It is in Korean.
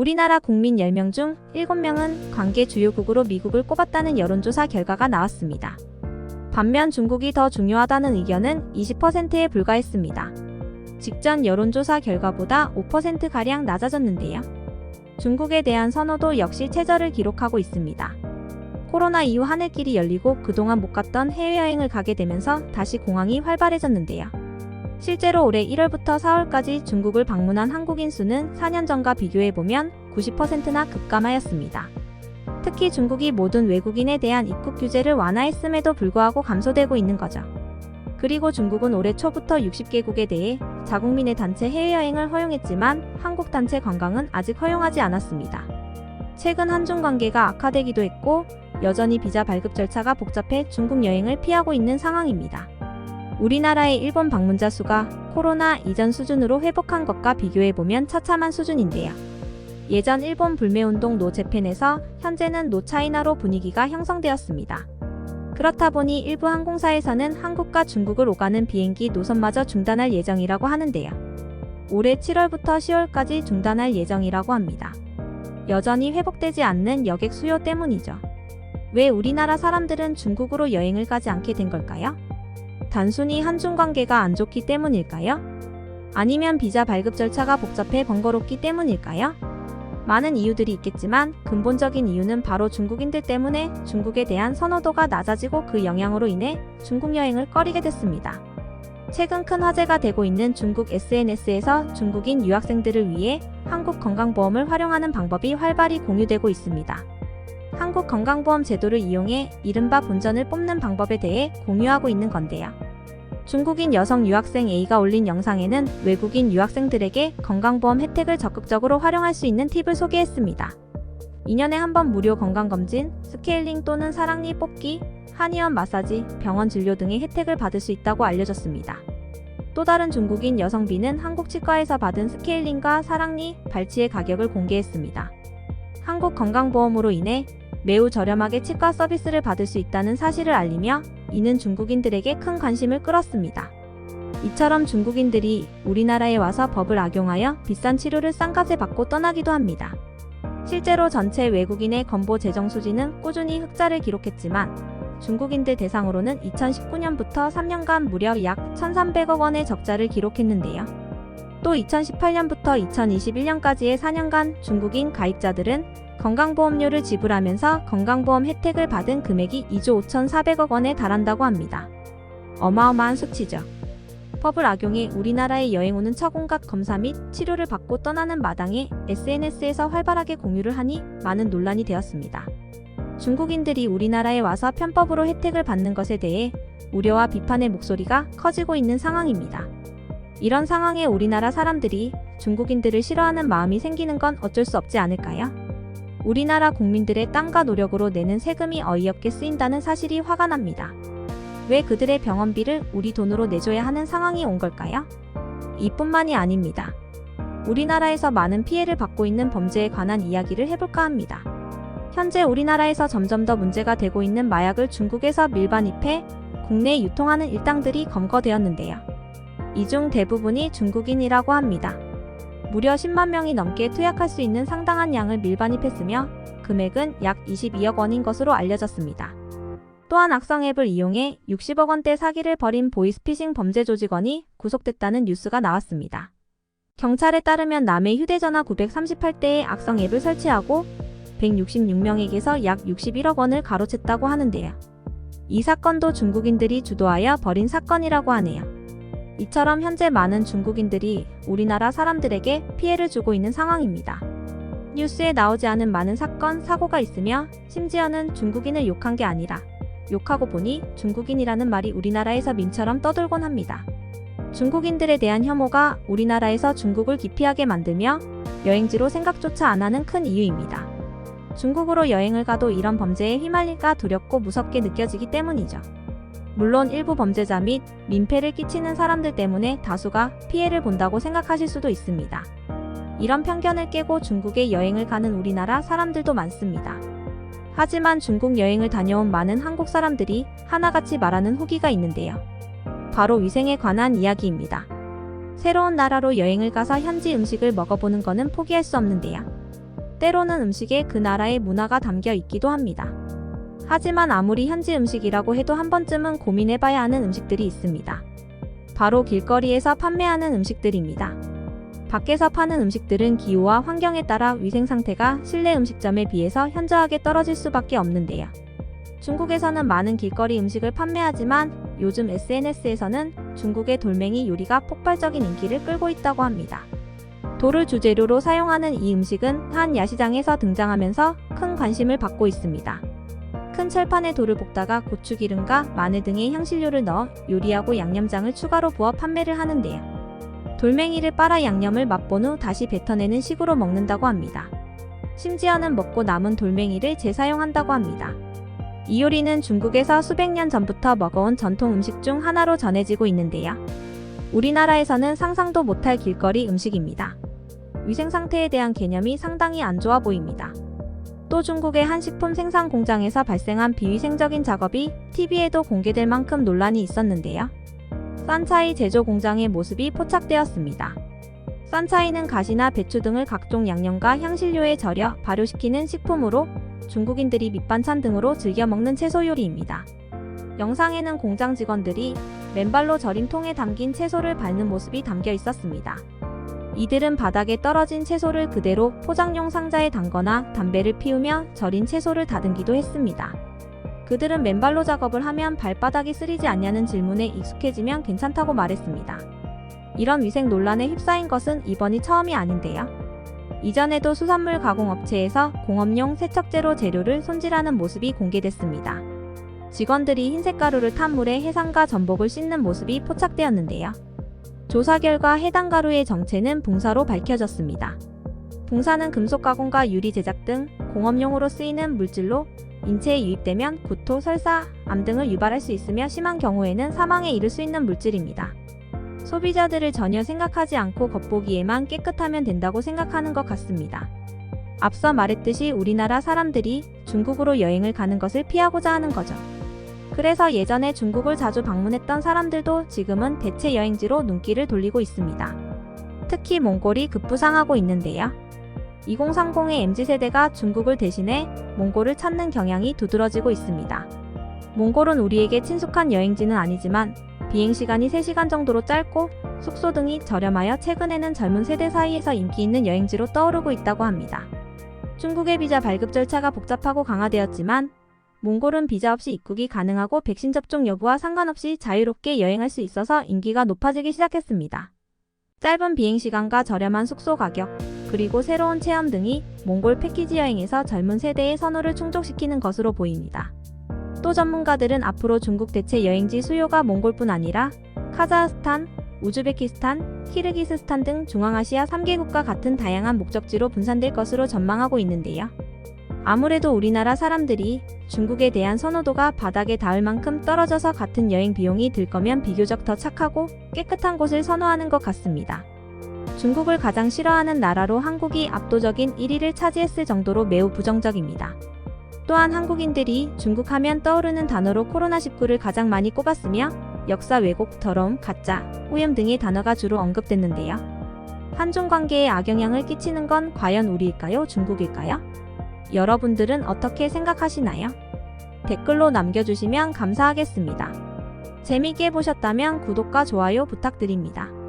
우리나라 국민 10명 중 7명은 관계 주요국으로 미국을 꼽았다는 여론조사 결과가 나왔습니다. 반면 중국이 더 중요하다는 의견은 20%에 불과했습니다. 직전 여론조사 결과보다 5%가량 낮아졌는데요. 중국에 대한 선호도 역시 최저를 기록하고 있습니다. 코로나 이후 하늘길이 열리고 그동안 못 갔던 해외여행을 가게 되면서 다시 공항이 활발해졌는데요. 실제로 올해 1월부터 4월까지 중국을 방문한 한국인 수는 4년 전과 비교해보면 90%나 급감하였습니다. 특히 중국이 모든 외국인에 대한 입국 규제를 완화했음에도 불구하고 감소되고 있는 거죠. 그리고 중국은 올해 초부터 60개국에 대해 자국민의 단체 해외여행을 허용했지만 한국 단체 관광은 아직 허용하지 않았습니다. 최근 한중 관계가 악화되기도 했고 여전히 비자 발급 절차가 복잡해 중국 여행을 피하고 있는 상황입니다. 우리나라의 일본 방문자 수가 코로나 이전 수준으로 회복한 것과 비교해보면 처참한 수준인데요. 예전 일본 불매운동 노재팬에서 현재는 노차이나로 분위기가 형성되었습니다. 그렇다 보니 일부 항공사에서는 한국과 중국을 오가는 비행기 노선마저 중단할 예정이라고 하는데요. 올해 7월부터 10월까지 중단할 예정이라고 합니다. 여전히 회복되지 않는 여객 수요 때문이죠. 왜 우리나라 사람들은 중국으로 여행을 가지 않게 된 걸까요? 단순히 한중 관계가 안 좋기 때문일까요? 아니면 비자 발급 절차가 복잡해 번거롭기 때문일까요? 많은 이유들이 있겠지만 근본적인 이유는 바로 중국인들 때문에 중국에 대한 선호도가 낮아지고 그 영향으로 인해 중국 여행을 꺼리게 됐습니다. 최근 큰 화제가 되고 있는 중국 SNS에서 중국인 유학생들을 위해 한국 건강보험을 활용하는 방법이 활발히 공유되고 있습니다. 한국 건강보험 제도를 이용해 이른바 본전을 뽑는 방법에 대해 공유하고 있는 건데요. 중국인 여성 유학생 A가 올린 영상에는 외국인 유학생들에게 건강보험 혜택을 적극적으로 활용할 수 있는 팁을 소개했습니다. 2년에 한 번 무료 건강검진, 스케일링 또는 사랑니 뽑기, 한의원 마사지, 병원 진료 등의 혜택을 받을 수 있다고 알려졌습니다. 또 다른 중국인 여성 B는 한국 치과에서 받은 스케일링과 사랑니, 발치의 가격을 공개했습니다. 한국 건강보험으로 인해 매우 저렴하게 치과 서비스를 받을 수 있다는 사실을 알리며 이는 중국인들에게 큰 관심을 끌었습니다. 이처럼 중국인들이 우리나라에 와서 법을 악용하여 비싼 치료를 싼 값에 받고 떠나기도 합니다. 실제로 전체 외국인의 건보 재정 수지는 꾸준히 흑자를 기록했지만 중국인들 대상으로는 2019년부터 3년간 무려 약 1,300억 원의 적자를 기록했는데요. 또 2018년부터 2021년까지의 4년간 중국인 가입자들은 건강보험료를 지불하면서 건강보험 혜택을 받은 금액이 2조 5,400억 원에 달한다고 합니다. 어마어마한 수치죠. 법을 악용해 우리나라에 여행 오는 처공각 검사 및 치료를 받고 떠나는 마당에 SNS에서 활발하게 공유를 하니 많은 논란이 되었습니다. 중국인들이 우리나라에 와서 편법으로 혜택을 받는 것에 대해 우려와 비판의 목소리가 커지고 있는 상황입니다. 이런 상황에 우리나라 사람들이 중국인들을 싫어하는 마음이 생기는 건 어쩔 수 없지 않을까요? 우리나라 국민들의 땀과 노력으로 내는 세금이 어이없게 쓰인다는 사실이 화가 납니다. 왜 그들의 병원비를 우리 돈으로 내줘야 하는 상황이 온 걸까요? 이뿐만이 아닙니다. 우리나라에서 많은 피해를 받고 있는 범죄에 관한 이야기를 해볼까 합니다. 현재 우리나라에서 점점 더 문제가 되고 있는 마약을 중국에서 밀반입해 국내에 유통하는 일당들이 검거되었는데요. 이 중 대부분이 중국인이라고 합니다. 무려 10만 명이 넘게 투약할 수 있는 상당한 양을 밀반입했으며 금액은 약 22억 원인 것으로 알려졌습니다. 또한 악성 앱을 이용해 60억 원대 사기를 벌인 보이스피싱 범죄 조직원이 구속됐다는 뉴스가 나왔습니다. 경찰에 따르면 남의 휴대전화 938대의 악성 앱을 설치하고 166명에게서 약 61억 원을 가로챘다고 하는데요. 이 사건도 중국인들이 주도하여 벌인 사건이라고 하네요. 이처럼 현재 많은 중국인들이 우리나라 사람들에게 피해를 주고 있는 상황입니다. 뉴스에 나오지 않은 많은 사건, 사고가 있으며 심지어는 중국인을 욕한 게 아니라 욕하고 보니 중국인이라는 말이 우리나라에서 민처럼 떠돌곤 합니다. 중국인들에 대한 혐오가 우리나라에서 중국을 기피하게 만들며 여행지로 생각조차 안 하는 큰 이유입니다. 중국으로 여행을 가도 이런 범죄에 휘말릴까 두렵고 무섭게 느껴지기 때문이죠. 물론 일부 범죄자 및 민폐를 끼치는 사람들 때문에 다수가 피해를 본다고 생각하실 수도 있습니다. 이런 편견을 깨고 중국에 여행을 가는 우리나라 사람들도 많습니다. 하지만 중국 여행을 다녀온 많은 한국 사람들이 하나같이 말하는 후기가 있는데요. 바로 위생에 관한 이야기입니다. 새로운 나라로 여행을 가서 현지 음식을 먹어보는 것은 포기할 수 없는데요. 때로는 음식에 그 나라의 문화가 담겨 있기도 합니다. 하지만 아무리 현지 음식이라고 해도 한 번쯤은 고민해봐야 하는 음식들이 있습니다. 바로 길거리에서 판매하는 음식들입니다. 밖에서 파는 음식들은 기후와 환경에 따라 위생 상태가 실내 음식점에 비해서 현저하게 떨어질 수밖에 없는데요. 중국에서는 많은 길거리 음식을 판매하지만 요즘 SNS에서는 중국의 돌멩이 요리가 폭발적인 인기를 끌고 있다고 합니다. 돌을 주재료로 사용하는 이 음식은 한 야시장에서 등장하면서 큰 관심을 받고 있습니다. 큰 철판에 돌을 볶다가 고추기름과 마늘 등의 향신료를 넣어 요리하고 양념장을 추가로 부어 판매를 하는데요. 돌멩이를 빨아 양념을 맛본 후 다시 뱉어내는 식으로 먹는다고 합니다. 심지어는 먹고 남은 돌멩이를 재사용한다고 합니다. 이 요리는 중국에서 수백 년 전부터 먹어온 전통 음식 중 하나로 전해지고 있는데요. 우리나라에서는 상상도 못할 길거리 음식입니다. 위생 상태에 대한 개념이 상당히 안 좋아 보입니다. 또 중국의 한 식품 생산 공장에서 발생한 비위생적인 작업이 TV에도 공개될 만큼 논란이 있었는데요. 산차이 제조 공장의 모습이 포착되었습니다. 산차이는 가시나 배추 등을 각종 양념과 향신료에 절여 발효시키는 식품으로 중국인들이 밑반찬 등으로 즐겨 먹는 채소 요리입니다. 영상에는 공장 직원들이 맨발로 절임 통에 담긴 채소를 밟는 모습이 담겨 있었습니다. 이들은 바닥에 떨어진 채소를 그대로 포장용 상자에 담거나 담배를 피우며 절인 채소를 다듬기도 했습니다. 그들은 맨발로 작업을 하면 발바닥이 쓰리지 않냐는 질문에 익숙해지면 괜찮다고 말했습니다. 이런 위생 논란에 휩싸인 것은 이번이 처음이 아닌데요. 이전에도 수산물 가공업체에서 공업용 세척제로 재료를 손질하는 모습이 공개됐습니다. 직원들이 흰색 가루를 탄 물에 해삼과 전복을 씻는 모습이 포착되었는데요. 조사 결과 해당 가루의 정체는 붕사로 밝혀졌습니다. 붕사는 금속 가공과 유리 제작 등 공업용으로 쓰이는 물질로 인체에 유입되면 구토, 설사, 암 등을 유발할 수 있으며 심한 경우에는 사망에 이를 수 있는 물질입니다. 소비자들을 전혀 생각하지 않고 겉보기에만 깨끗하면 된다고 생각하는 것 같습니다. 앞서 말했듯이 우리나라 사람들이 중국으로 여행을 가는 것을 피하고자 하는 거죠. 그래서 예전에 중국을 자주 방문했던 사람들도 지금은 대체 여행지로 눈길을 돌리고 있습니다. 특히 몽골이 급부상하고 있는데요. 2030의 MZ세대가 중국을 대신해 몽골을 찾는 경향이 두드러지고 있습니다. 몽골은 우리에게 친숙한 여행지는 아니지만 비행시간이 3시간 정도로 짧고 숙소 등이 저렴하여 최근에는 젊은 세대 사이에서 인기 있는 여행지로 떠오르고 있다고 합니다. 중국의 비자 발급 절차가 복잡하고 강화되었지만 몽골은 비자 없이 입국이 가능하고 백신 접종 여부와 상관없이 자유롭게 여행할 수 있어서 인기가 높아지기 시작했습니다. 짧은 비행시간과 저렴한 숙소 가격, 그리고 새로운 체험 등이 몽골 패키지 여행에서 젊은 세대의 선호를 충족시키는 것으로 보입니다. 또 전문가들은 앞으로 중국 대체 여행지 수요가 몽골뿐 아니라 카자흐스탄, 우즈베키스탄, 키르기스스탄 등 중앙아시아 3개국과 같은 다양한 목적지로 분산될 것으로 전망하고 있는데요. 아무래도 우리나라 사람들이 중국에 대한 선호도가 바닥에 닿을 만큼 떨어져서 같은 여행 비용이 들 거면 비교적 더 착하고 깨끗한 곳을 선호하는 것 같습니다. 중국을 가장 싫어하는 나라로 한국이 압도적인 1위를 차지했을 정도로 매우 부정적입니다. 또한 한국인들이 중국 하면 떠오르는 단어로 코로나19를 가장 많이 꼽았으며 역사 왜곡, 더러움, 가짜, 오염 등의 단어가 주로 언급됐는데요. 한중 관계에 악영향을 끼치는 건 과연 우리일까요? 중국일까요? 여러분들은 어떻게 생각하시나요? 댓글로 남겨주시면 감사하겠습니다. 재밌게 보셨다면 구독과 좋아요 부탁드립니다.